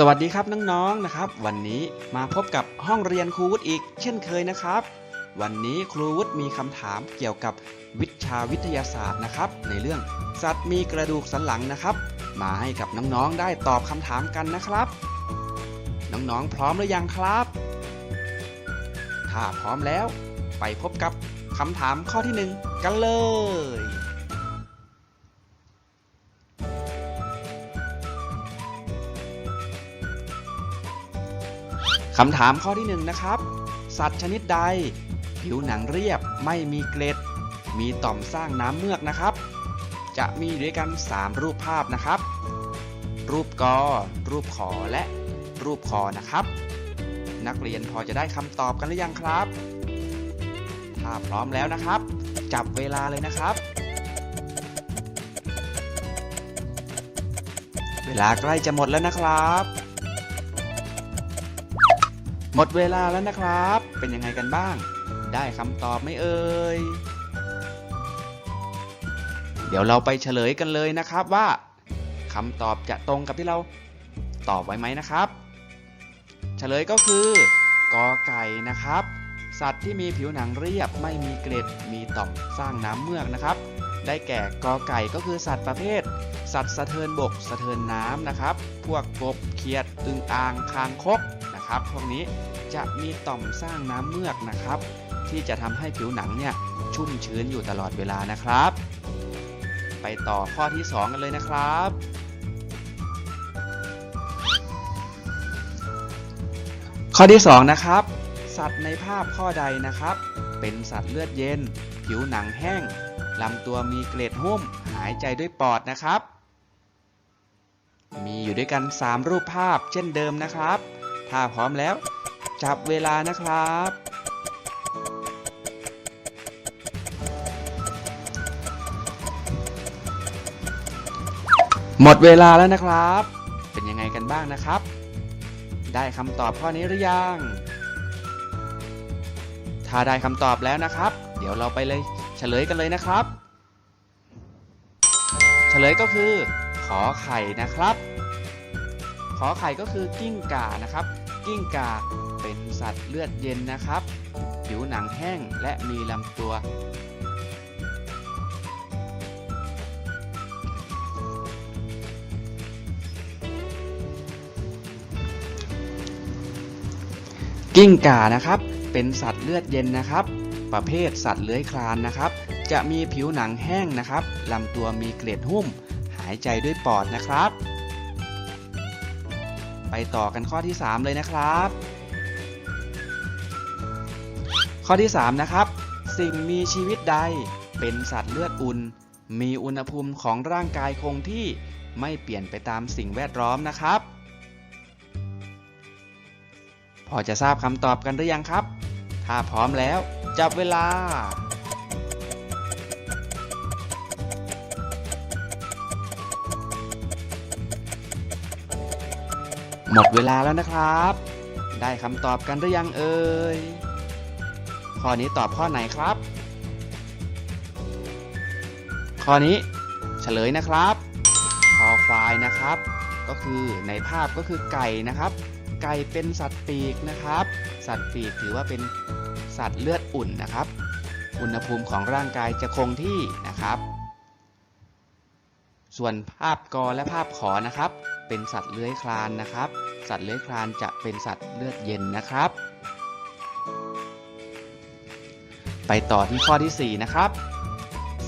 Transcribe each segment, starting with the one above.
สวัสดีครับน้องๆนะครับ วันนี้มาพบกับห้องเรียนครูวุฒิอีก เช่นเคยนะครับ วันนี้ครูวุฒิมีคำถามเกี่ยวกับวิชาวิทยาศาสตร์นะครับ ในเรื่องสัตว์มีกระดูกสันหลังนะครับ มาให้กับน้องๆได้ตอบคำถามกันนะครับ น้องๆพร้อมหรือยังครับ ถ้าพร้อมแล้ว ไปพบกับคำถามข้อที่หนึ่งกันเลย คำถามข้อที่หนึ่งนะครับ สัตว์ชนิดใด ผิวหนังเรียบไม่มีเกล็ด มีต่อมสร้างน้ำเมือกนะครับ จะมีด้วยกัน 3 รูปภาพนะครับ รูปกอ รูปขอและรูปคอนะครับ นักเรียนพอจะได้คำตอบกันหรือยังครับ ถ้าพร้อมแล้วนะครับ จับเวลาเลยนะครับ เวลาใกล้จะหมดแล้วนะครับ หมดเวลาแล้วนะครับ เป็นยังไงกันบ้าง ได้คำตอบไหมเอ่ย เดี๋ยวเราไปเฉลยกันเลยนะครับว่าคำตอบจะตรงกับที่เราตอบไว้ไหมนะครับ เฉลยก็คือกอไก่นะครับ สัตว์ที่มีผิวหนังเรียบไม่มีเกล็ดมีต่อมสร้างน้ำเมือกนะครับ ได้แก่กอไก่ก็คือสัตว์ประเภท สัตว์สะเทินบก สะเทินน้ำนะครับ พวกกบเขียดอึงอ่างคางคก นะครับ พวกนี้จะมีต่อมสร้างน้ำเมือกนะครับ ที่จะทำให้ผิวหนังเนี่ยชุ่มชื้นอยู่ตลอดเวลานะครับ ไปต่อข้อที่ 2 กันเลยนะครับ ข้อที่ 2 นะครับ สัตว์ในภาพข้อใดนะครับ เป็นสัตว์เลือดเย็น ผิวหนังแห้งลำตัวมีเกล็ดหุ้มหายใจด้วยปอดนะครับ มีอยู่ด้วยกัน 3 รูปภาพเช่นเดิมนะครับ ถ้าพร้อมแล้ว จับเวลานะครับ หมดเวลาแล้วนะครับ เป็นยังไงกันบ้างนะครับ ได้คำตอบข้อนี้หรือยัง ถ้าได้คำตอบแล้วนะครับ เดี๋ยวเราไปเลยเฉลยกันเลยนะครับ เฉลยก็คือขอไข่นะครับ ขอไข่ก็คือกิ้งก่านะครับ กิ้งก่าเป็นสัตว์เลือดเย็นนะครับ ผิวหนังแห้งและมีลำตัว กิ้งก่านะครับ เป็นสัตว์เลือดเย็นนะครับ ประเภทสัตว์เลื้อยคลานนะครับ จะมีผิวหนังแห้งนะครับลำตัวมีเกล็ดหุ้ม หายใจด้วยปอดนะครับ ต่อกันข้อที่ 3 เลยนะครับ ข้อที่ 3 นะครับ สิ่งมีชีวิตใดเป็นสัตว์เลือดอุ่น มีอุณหภูมิของร่างกายคงที่ไม่เปลี่ยนไปตามสิ่งแวดล้อมนะครับ พอจะทราบคำตอบกันหรือยังครับ ถ้าพร้อมแล้ว จับเวลา หมดเวลาแล้วนะครับ ได้คำตอบกันหรือยังเอ่ย ข้อนี้ตอบข้อไหนครับ ข้อนี้เฉลยนะครับ คอควายนะครับ ก็คือในภาพก็คือไก่นะครับ ไก่เป็นสัตว์ปีกนะครับ สัตว์ปีกถือว่าเป็นสัตว์เลือดอุ่นนะครับ อุณหภูมิของร่างกายจะคงที่นะครับ ส่วนภาพกอและภาพขอนะครับ เป็นสัตว์เลื้อยคลานนะครับ สัตว์เลื้อยคลานจะเป็นสัตว์เลือดเย็นนะครับ ไปต่อที่ข้อที่ 4 นะครับ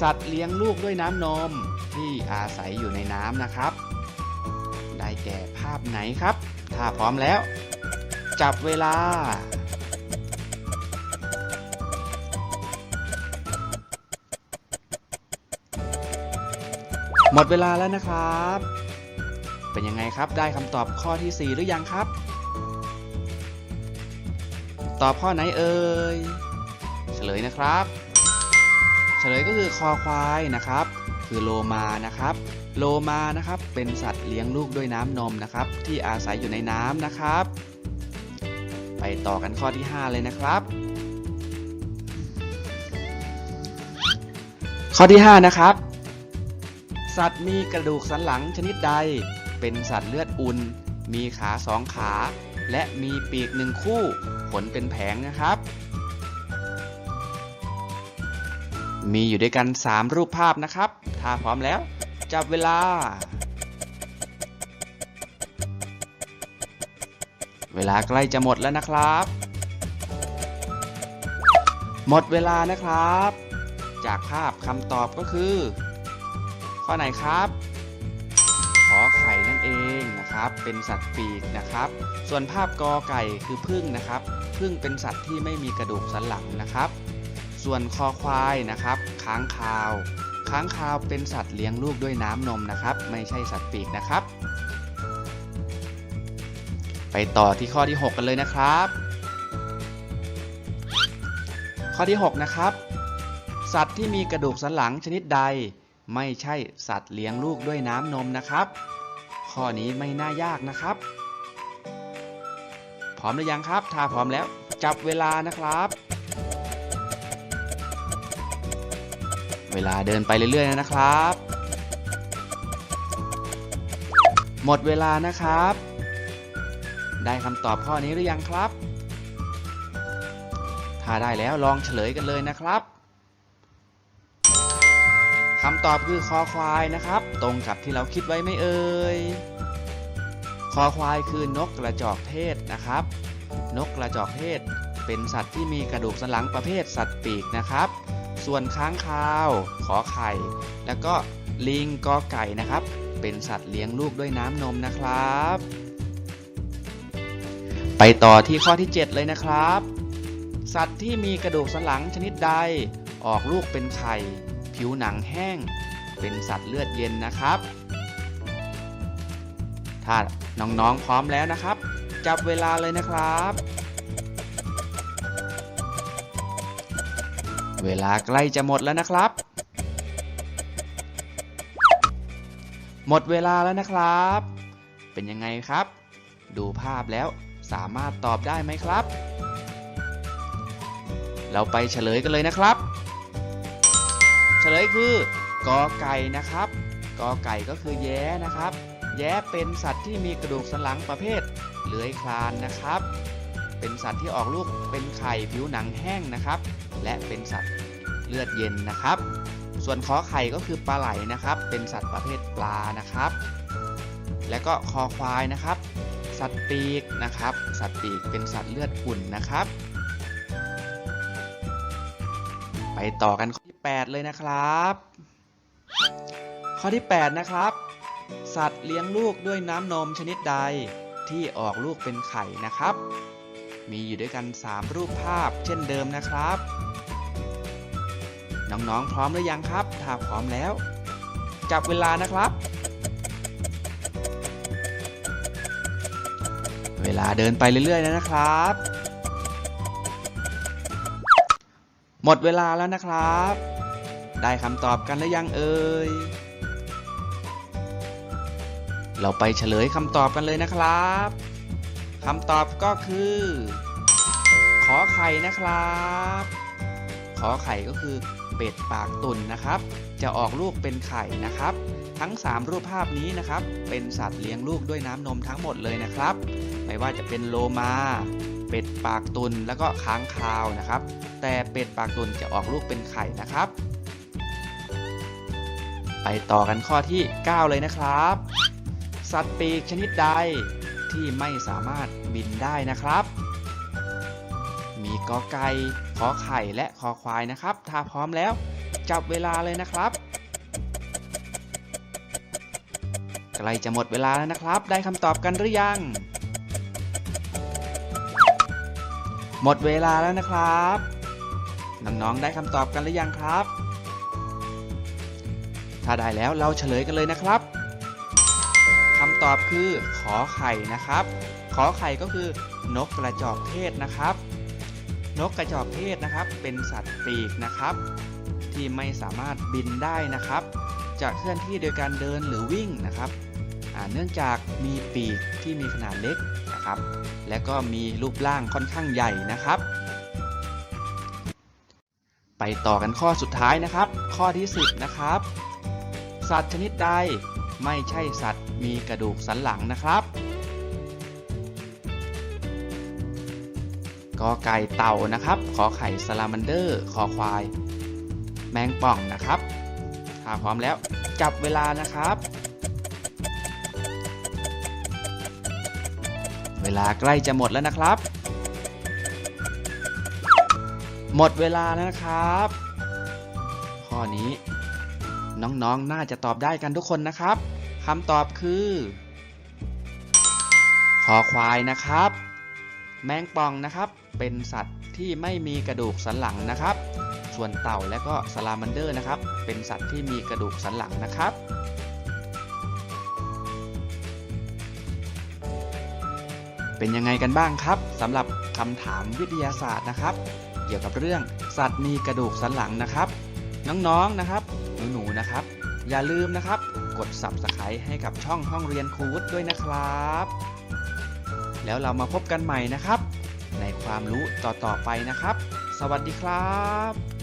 สัตว์เลี้ยงลูกด้วยน้ำนมที่อาศัยอยู่ในน้ำนะครับ ได้แก่ภาพไหนครับ ถ้าพร้อมแล้ว จับเวลาหมดเวลาแล้วนะครับ เป็นยังไงครับ ได้คำตอบข้อที่ 4 หรือยังครับ ตอบข้อไหนเอ่ย เฉลยนะครับ เฉลยก็คือคอควายนะครับ คือโลมานะครับ โลมานะครับ เป็นสัตว์เลี้ยงลูกด้วยน้ำนมนะครับ ที่อาศัยอยู่ในน้ำนะครับ ไปต่อกันข้อที่ 5 เลยนะครับข้อที่ 5 นะครับ สัตว์มีกระดูกสันหลังชนิดใด เป็นสัตว์เลือดอุ่น มีขาสองขา และมีปีกหนึ่งคู่ ขนเป็นแผงนะครับ มีอยู่ด้วยกัน 3 รูปภาพนะครับ ถ้าพร้อมแล้ว จับเวลา เวลาใกล้จะหมดแล้วนะครับ หมดเวลานะครับ จากภาพคำตอบก็คือ ข้อไหนครับ นะครับ เป็นสัตว์ปีกนะครับ ส่วนภาพกอไก่คือพึ่งนะครับ พึ่งเป็นสัตว์ที่ไม่มีกระดูกสันหลังนะครับ ส่วนคอควายนะครับค้างคาว ค้างคาวเป็นสัตว์เลี้ยงลูกด้วยน้ำนมนะครับ ไม่ใช่สัตว์ปีกนะครับ ไปต่อที่ข้อที่ 6 กันเลยนะครับ ข้อที่ 6 นะครับ สัตว์ที่มีกระดูกสันหลังชนิดใด ไม่ใช่สัตว์เลี้ยงลูกด้วยน้ำนมนะครับ ข้อนี้ไม่น่ายากนะครับ พร้อมหรือยังครับ ถ้าพร้อมแล้วจับเวลานะครับ เวลาเดินไปเรื่อยๆนะครับ หมดเวลานะครับ ได้คำตอบข้อนี้หรือยังครับ ถ้าได้แล้วลองเฉลยกันเลยนะครับำตอบคือคอควายนะครับ ตรงกับที่เราคิดไว้ไม่เอ่ยคอควายคือนกกระจอกเทศนะครับ นกกระจอกเทศ เป็นสัตว์ที่มีกระดูกสันหลังประเภทสัตว์ปีกนะครับ ส่วนค้างคาว ขอไข่ แล้วก็ลิงกอไก่นะครับ เป็นสัตว์เลี้ยงลูกด้วยน้ำนมนะครับ ไปต่อที่ข้อที่ 7 เลยนะครับ สัตว์ที่มีกระดูกสันหลังชนิดใดออกลูกเป็นไข่ ผิวหนังแห้ง เป็นสัตว์เลือดเย็นนะครับ ถ้าน้องๆพร้อมแล้วนะครับ จับเวลาเลยนะครับ เวลาใกล้จะหมดแล้วนะครับ หมดเวลาแล้วนะครับ เป็นยังไงครับ ดูภาพแล้วสามารถตอบได้ไหมครับ เราไปเฉลยกันเลยนะครับ เฉลยคือกอไก่นะครับกอไก่ก็คือแย้นะครับ แย้เป็นสัตว์ที่มีกระดูกสันหลังประเภทเลื้อยคลานนะครับ เป็นสัตว์ที่ออกลูกเป็นไข่ผิวหนังแห้งนะครับ และเป็นสัตว์เลือดเย็นนะครับ ส่วนคอไข่ก็คือปลาไหลนะครับ เป็นสัตว์ประเภทปลานะครับ และก็คอควายนะครับ สัตว์ปีกนะครับ สัตว์ปีกเป็นสัตว์เลือดอุ่นนะครับ ไปต่อกัน 8 เลยนะครับ ข้อที่ 8 นะครับ สัตว์เลี้ยงลูกด้วยน้ำนมชนิดใดที่ออกลูกเป็นไข่นะครับ มีอยู่ด้วยกัน 3 รูปภาพเช่นเดิมนะครับ น้องๆ พร้อมหรือยังครับ ถ้าพร้อมแล้ว จับเวลานะครับ เวลาเดินไปเรื่อยๆแล้วนะครับ หมดเวลาแล้วนะครับ ได้คำตอบกันหรือยังเอ่ย เราไปเฉลยคำตอบกันเลยนะครับคำตอบก็คือ ขอไข่นะครับ ขอไข่ก็คือเป็ดปากตุ่นนะครับ จะออกลูกเป็นไข่นะครับ ทั้ง 3 รูปภาพนี้นะครับ เป็นสัตว์เลี้ยงลูกด้วยน้ำนมทั้งหมดเลยนะครับ ไม่ว่าจะเป็นโลมา เป็ดปากตุนแล้วก็ค้างคาวนะครับ แต่เป็ดปากตุนจะออกลูกเป็นไข่นะครับ ไปต่อกันข้อที่ 9 เลยนะครับ สัตว์ปีกชนิดใดที่ไม่สามารถบินได้นะครับ มีกอไก่ขอไข่และคอควายนะครับ ถ้าพร้อมแล้วจับเวลาเลยนะครับใกล้จะหมดเวลาแล้วนะครับ ได้คำตอบกันหรือยัง หมดเวลาแล้วนะครับ น้องๆได้คำตอบกันหรือยังครับ ถ้าได้แล้วเราเฉลยกันเลยนะครับคำตอบคือขอไข่นะครับ ขอไข่ก็คือนกกระจอกเทศนะครับ นกกระจอกเทศนะครับ เป็นสัตว์ปีกนะครับ ที่ไม่สามารถบินได้นะครับ จะเคลื่อนที่โดยการเดินหรือวิ่งนะครับเนื่องจากมีปีกที่มีขนาดเล็ก ครับ และก็มีรูปร่างค่อนข้างใหญ่นะครับ ไปต่อกันข้อสุดท้ายนะครับ ข้อที่ 10 นะครับ สัตว์ชนิดใดไม่ใช่สัตว์มีกระดูกสันหลังนะครับกอไก่เต่านะครับ ขอไข่สลามันเดอร์ ขอควาย แมงป่องนะครับถ้าพร้อมแล้ว จับเวลานะครับ วลาใกล้จะหมดแล้วนะครับ หมดเวลาแล้วนะครับ ข้อนี้ น้องๆน่าจะตอบได้กันทุกคนนะครับคำตอบคือคอควายนะครับ แมงป่องนะครับ เป็นสัตว์ที่ไม่มีกระดูกสันหลังนะครับ ส่วนเต่าและก็สลามันเดอร์นะครับ เป็นสัตว์ที่มีกระดูกสันหลังนะครับ เป็นยังไงกันบ้างครับสำหรับคำถามวิทยาศาสตร์นะครับ เกี่ยวกับเรื่องสัตว์มีกระดูกสันหลังนะครับ น้องๆนะครับ หนูๆนะครับ อย่าลืมนะครับ กด subscribe ให้กับช่องห้องเรียนครูวุฒิด้วยนะครับ แล้วเรามาพบกันใหม่นะครับ ในความรู้ต่อๆไปนะครับ สวัสดีครับ